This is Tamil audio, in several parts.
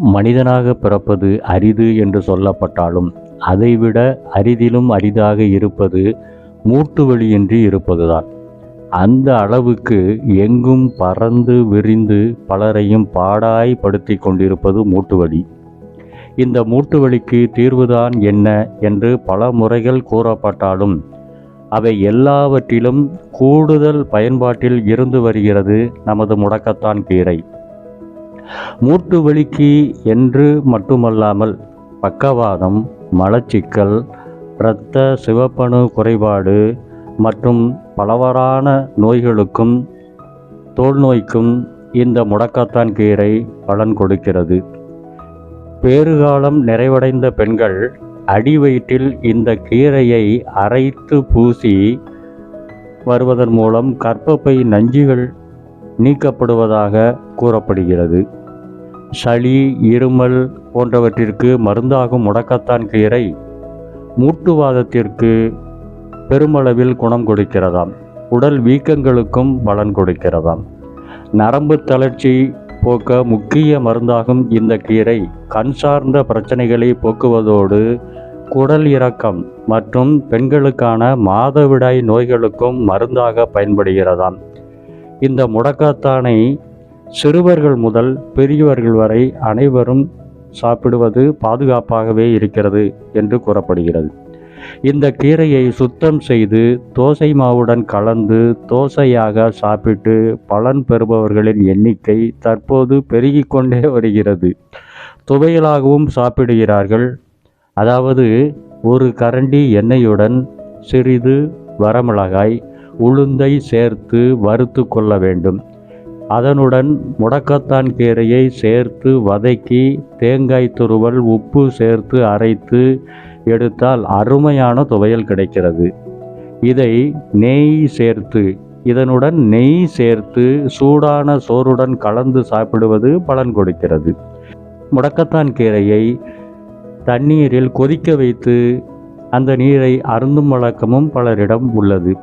மனிதனாக பிறப்பது அரிது என்று சொல்லப்பட்டாலும் அதைவிட அரிதிலும் அரிதாக இருப்பது மூட்டு வலியின்றி இருப்பதுதான். அந்த அளவுக்கு எங்கும் பறந்து விரிந்து பலரையும் பாடாய் படுத்தி கொண்டிருப்பது மூட்டு வலி. இந்த மூட்டு வலிக்கு தீர்வுதான் என்ன என்று பல முறைகள் கூறப்பட்டாலும் அவை எல்லாவற்றிலும் கூடுதல் பயன்பாட்டில் இருந்து வருகிறது நமது முடக்கத்தான் கீரை. மூட்டு வலிக்கு என்று மட்டுமல்லாமல் பக்கவாதம் மலச்சிக்கல் இரத்த சிவப்பணு குறைபாடு மற்றும் பலவரான நோய்களுக்கும் தோல் நோய்க்கும் இந்த முடக்கத்தான் கீரை பலன் கொடுக்கிறது. பேறுகாலம் நிறைவடைந்த பெண்கள் அடி வயிற்றில் இந்த கீரையை அரைத்து பூசி வருவதன் மூலம் கர்ப்பப்பை நஞ்சுகள் நீக்கப்படுவதாக கூறப்படுகிறது. சளி இருமல் போன்றவற்றிற்கு மருந்தாகும் முடக்கத்தான் கீரை. மூட்டுவாதத்திற்கு பெருமளவில் குணம் கொடுக்கிறதாம். உடல் வீக்கங்களுக்கும் பலன் கொடுக்கிறதாம். நரம்பு தளர்ச்சி போக்க முக்கிய மருந்தாகும் இந்த கீரை. கண் சார்ந்த பிரச்சனைகளை போக்குவதோடு குடல் இறக்கம் மற்றும் பெண்களுக்கான மாதவிடாய் நோய்களுக்கும் மருந்தாக பயன்படுகிறதாம். இந்த முடக்கத்தானை சிறுவர்கள் முதல் பெரியவர்கள் வரை அனைவரும் சாப்பிடுவது பாதுகாப்பாகவே இருக்கிறது என்று கூறப்படுகிறது. இந்த கீரையை சுத்தம் செய்து தோசை மாவுடன் கலந்து தோசையாக சாப்பிட்டு பலன் பெறுபவர்களின் எண்ணிக்கை தற்போது பெருகிக் கொண்டே வருகிறது. துவையலாகவும் சாப்பிடுகிறார்கள். அதாவது ஒரு கரண்டி எண்ணெயுடன் சிறிது வரமிளகாய் உளுந்தை சேர்த்து வறுத்து கொள்ள வேண்டும். அதனுடன் முடக்கத்தான் கீரையை சேர்த்து வதக்கி தேங்காய் துருவல் உப்பு சேர்த்து அரைத்து எடுத்தால் அருமையான துவையல் கிடைக்கிறது. இதை நெய் சேர்த்து இதனுடன் நெய் சேர்த்து சூடான சோறுடன் கலந்து சாப்பிடுவது பலன் கொடுக்கிறது. முடக்கத்தான் கீரையை தண்ணீரில் கொதிக்க வைத்து அந்த நீரை அருந்தும் வழக்கமும் பலரிடம் உள்ளது.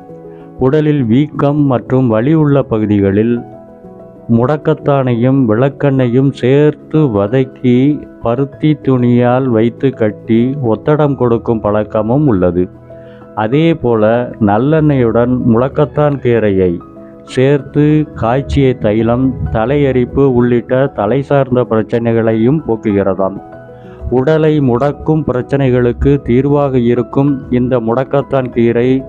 உடலில் வீக்கம் மற்றும் வலி உள்ள பகுதிகளில் முடக்கத்தானையும் விளக்கெண்ணையும் சேர்த்து வதக்கி பருத்தி துணியால் வைத்து கட்டி ஒத்தடம் கொடுக்கும் பழக்கமும் உள்ளது. அதே போல நல்லெண்ணெயுடன் முழக்கத்தான் கீரையை சேர்த்து காய்ச்சிய தைலம் தலையரிப்பு உள்ளிட்ட தலை சார்ந்த பிரச்சனைகளையும் போக்குகிறதாம். உடலை முடக்கும் பிரச்சனைகளுக்கு தீர்வாக இருக்கும் இந்த முடக்கத்தான் கீரை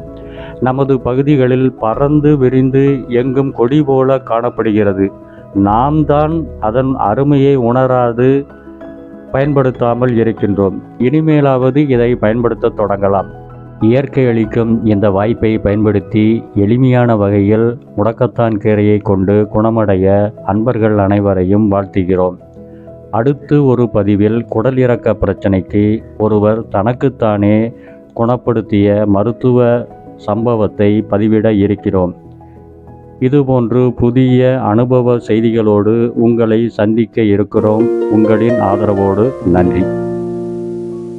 நமது பகுதிகளில் பறந்து விரிந்து எங்கும் கொடி போல காணப்படுகிறது. நாம் தான் அதன் அருமையை உணராது பயன்படுத்தாமல் இருக்கின்றோம். இனிமேலாவது இதை பயன்படுத்த தொடங்கலாம். இயற்கை அளிக்கும் இந்த வாய்ப்பை பயன்படுத்தி எளிமையான வகையில் முடக்கத்தான் கீரையை கொண்டு குணமடைய அன்பர்கள் அனைவரையும் வாழ்த்துகிறோம். அடுத்து ஒரு பதிவில் குடல் இறக்க பிரச்சனைக்கு ஒருவர் தனக்குத்தானே குணப்படுத்திய மருத்துவ சம்பவத்தை பதிவிட இருக்கிறோம். இதுபோன்று புதிய அனுபவ செய்திகளோடு உங்களை சந்திக்க இருக்கிறோம். உங்களின் ஆதரவோடு நன்றி.